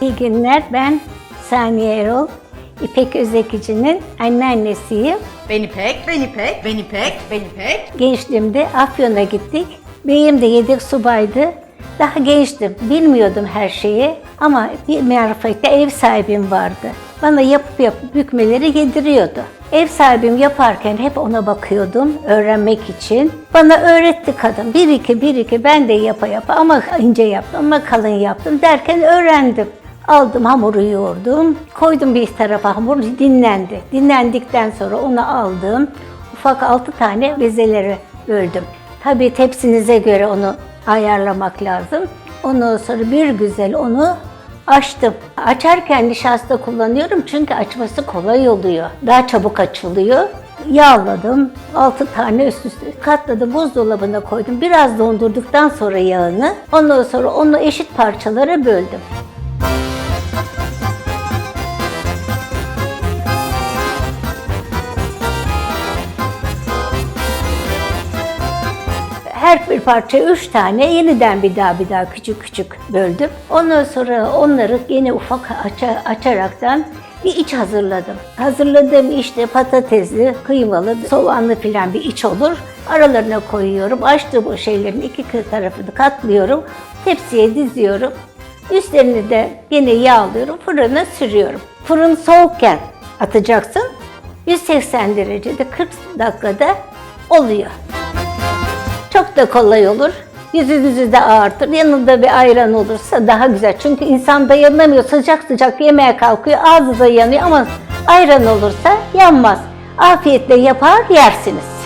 İyi günler. Ben Saniye Erol. İpek Özekici'nin anneannesiyim. Ben İpek, ben İpek, ben İpek, ben İpek. Gençliğimde Afyon'a gittik. Beyim de yedek subaydı. Daha gençtim, bilmiyordum her şeyi. Ama bir marifette ev sahibim vardı. Bana yapıp yapıp bükmeleri yediriyordu. Ev sahibim yaparken hep ona bakıyordum öğrenmek için. Bana öğretti kadın. Bir iki bir iki ben de yapa yapa ama ince yaptım ama kalın yaptım derken öğrendim. Aldım hamuru yoğurdum. Koydum bir tarafa hamur dinlendi. Dinlendikten sonra onu aldım. Ufak altı tane bezeleri böldüm. Tabii tepsinize göre onu ayarlamak lazım. Ondan sonra bir güzel onu açtım. Açarken nişasta kullanıyorum çünkü açması kolay oluyor. Daha çabuk açılıyor. Yağladım. 6 tane üst üste katladım. Buzdolabına koydum. Biraz dondurduktan sonra yağını. Ondan sonra onu eşit parçalara böldüm. Her bir parça üç tane yeniden bir daha bir daha küçük küçük böldüm. Ondan sonra onları yine ufak aça, açaraktan bir iç hazırladım. Hazırladığım işte patatesli, kıymalı, soğanlı filan bir iç olur. Aralarına koyuyorum. Açtığım şeylerin iki tarafını katlıyorum. Tepsiye diziyorum. Üstlerini de yine yağlıyorum. Fırına sürüyorum. Fırın soğukken atacaksın. 180 derecede 40 dakikada oluyor. Çok da kolay olur. Yüzünüzü de ağırtır. Yanında bir ayran olursa daha güzel. Çünkü insan dayanamıyor. Sıcak sıcak yemeğe kalkıyor. Ağzı da yanıyor ama ayran olursa yanmaz. Afiyetle yapar yersiniz.